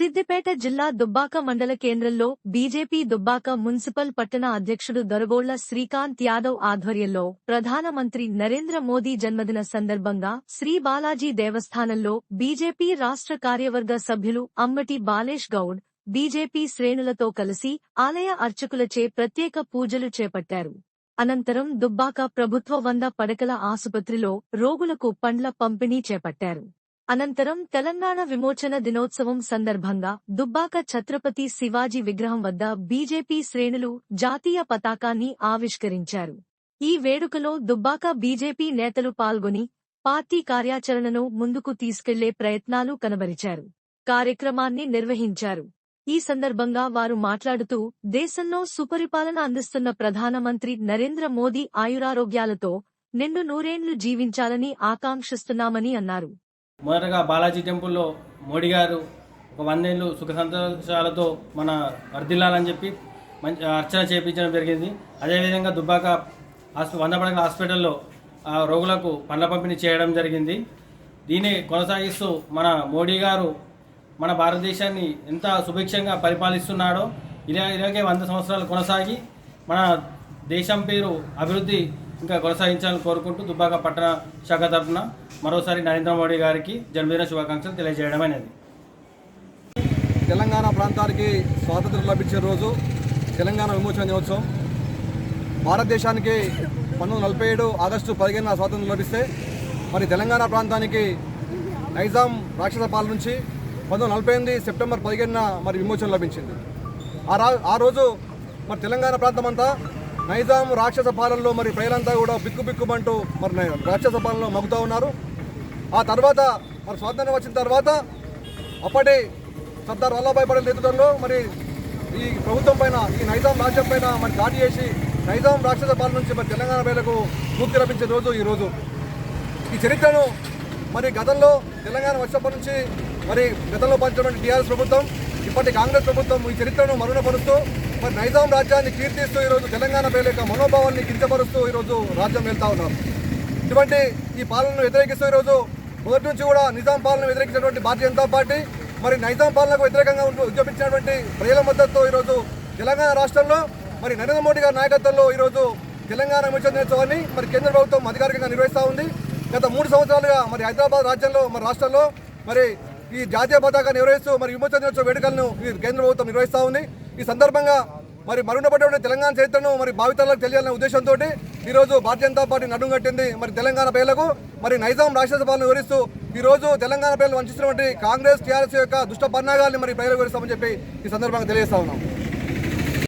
సిద్దిపేట జిల్లా దుబ్బాక మండల కేంద్రంలో బీజేపీ దుబ్బాక మున్సిపల్ పట్టణ అధ్యక్షుడు దొరగోళ్ళ శ్రీకాంత్ యాదవ్ ఆధ్వర్యంలో ప్రధానమంత్రి నరేంద్ర మోదీ జన్మదిన సందర్భంగా శ్రీ బాలాజీ దేవస్థానంలో బీజేపీ రాష్ట్ర కార్యవర్గ సభ్యులు అమ్మటి బాలేష్ గౌడ్ బీజేపీ శ్రేణులతో కలిసి ఆలయ అర్చకులచే ప్రత్యేక పూజలు చేపట్టారు. అనంతరం దుబ్బాక ప్రభుత్వ వంద పడకల ఆసుపత్రిలో రోగులకు పండ్ల పంపిణీ చేపట్టారు. అనంతరం తెలంగాణ విమోచన దినోత్సవం సందర్భంగా దుబ్బాక ఛత్రపతి శివాజీ విగ్రహం వద్ద బీజేపీ శ్రేణులు జాతీయ పతాకాన్ని ఆవిష్కరించారు. ఈ వేడుకలో దుబ్బాక బీజేపీ నేతలు పాల్గొని పార్టీ కార్యాచరణను ముందుకు తీసుకెళ్ళే ప్రయత్నాలు కనబరిచారు. కార్యక్రమాన్ని నిర్వహించారు. ఈ సందర్భంగా వారు మాట్లాడుతూ దేశంలో సుపరిపాలన అందిస్తున్న ప్రధానమంత్రి నరేంద్ర మోదీ ఆయురారోగ్యాలతో నిండు నూరేండ్లు జీవించాలని ఆకాంక్షిస్తున్నామని అన్నారు. మొదటగా బాలాజీ టెంపుల్లో మోడీ గారు ఒక వందేళ్ళు సుఖ సంతోషాలతో మన వర్ధిల్లాలని చెప్పి మంచి అర్చన చేయించడం జరిగింది. అదేవిధంగా దుబ్బాక హాస్పి వంద పడకల హాస్పిటల్లో ఆ రోగులకు పండ్ల పంపిణీ చేయడం జరిగింది. దీన్ని కొనసాగిస్తూ మన మోడీ గారు మన భారతదేశాన్ని ఎంత సుభిక్షంగా పరిపాలిస్తున్నాడో ఇలా ఇలాగే వంద సంవత్సరాలు కొనసాగి మన దేశం పేరు అభివృద్ధి ఇంకా కొనసాగించాలని కోరుకుంటూ దుబ్బాక పట్టణ శాఖ తరఫున మరోసారి నరేంద్ర మోడీ గారికి జన్మదిన శుభాకాంక్షలు తెలియజేయడం అనేది. తెలంగాణ ప్రాంతానికి స్వాతంత్రం లభించే రోజు తెలంగాణ విమోచన దినోత్సవం. భారతదేశానికి పంతొమ్మిది నలభై ఏడు ఆగస్టు పదిహేను స్వాతంత్రం లభిస్తే మరి తెలంగాణ ప్రాంతానికి నైజాం రాక్షస పాలన నుంచి పంతొమ్మిది నలభై ఎనిమిది సెప్టెంబర్ పదిహేనున మరి విమోచన లభించింది. ఆ రా ఆ రోజు మరి తెలంగాణ ప్రాంతం అంతా నైజాం రాక్షస పాలనలో మరి ప్రజలంతా కూడా బిక్కు బిక్కుమంటూ మరి రాక్షస పాలనలో మగ్గుతూ ఉన్నారు. ఆ తర్వాత మరి స్వాతంత్రం వచ్చిన తర్వాత అప్పటి సర్దార్ వల్లభాయ్ పటేల్ నేతృత్వంలో మరి ఈ ప్రభుత్వం పైన ఈ నైజాం రాజ్యం పైన మరి దాడి చేసి నైజాం రాక్షస పాలన నుంచి మరి తెలంగాణ ప్రజలకు ముక్తి లభించే రోజు ఈరోజు ఈ చరిత్రను మరి గతంలో తెలంగాణ వచ్చినప్పటి నుంచి మరి గతంలో పంచినటువంటి టీఆర్ఎస్ ప్రభుత్వం ఇప్పటి కాంగ్రెస్ ప్రభుత్వం ఈ చరిత్రను మరుణపరుస్తూ మరి నైజాం రాజ్యాన్ని కీర్తిస్తూ ఈరోజు తెలంగాణ ప్రజల యొక్క మనోభావాన్ని కించపరుస్తూ ఈరోజు రాజ్యం వెళ్తా ఉన్నారు. ఇటువంటి ఈ పాలనను వ్యతిరేకిస్తూ ఈరోజు మొదటి నుంచి కూడా నిజాం పాలన వ్యతిరేకించినటువంటి భారతీయ జనతా పార్టీ మరి నైజాం పాలనకు వ్యతిరేకంగా ఉంటూ ఉద్యమించినటువంటి ప్రజల మద్దతుతో ఈరోజు తెలంగాణ రాష్ట్రంలో మరి నరేంద్ర మోడీ గారి నాయకత్వంలో ఈరోజు తెలంగాణ విమోచన దినోత్సవాన్ని మరి కేంద్ర ప్రభుత్వం అధికారికంగా నిర్వహిస్తూ ఉంది. గత మూడు సంవత్సరాలుగా మరి హైదరాబాద్ రాజ్యంలో మరి రాష్ట్రంలో మరి ఈ జాతీయ పతాకాన్ని నిర్వహిస్తూ మరి విమోచన దినోత్సవ వేడుకలను ఈ కేంద్ర ప్రభుత్వం నిర్వహిస్తూ ఉంది. ఈ సందర్భంగా మరి మరుగునపడిన తెలంగాణ చరిత్రను మరి భావితరాలకు తెలియాలనే ఉద్దేశంతో ఈరోజు భారతీయ జనతా పార్టీ నడుంగట్టింది మరి తెలంగాణ ప్రజలకు మరి నైజాం రాక్షస పాలన వివరిస్తూ ఈ రోజు తెలంగాణ ప్రజలు వంచిస్తున్నటువంటి కాంగ్రెస్ టీఆర్ఎస్ యొక్క దుష్ట పన్నాగాల్ని మరి ప్రజలకు వివరిస్తామని చెప్పి ఈ సందర్భంగా తెలియజేస్తా ఉన్నాం.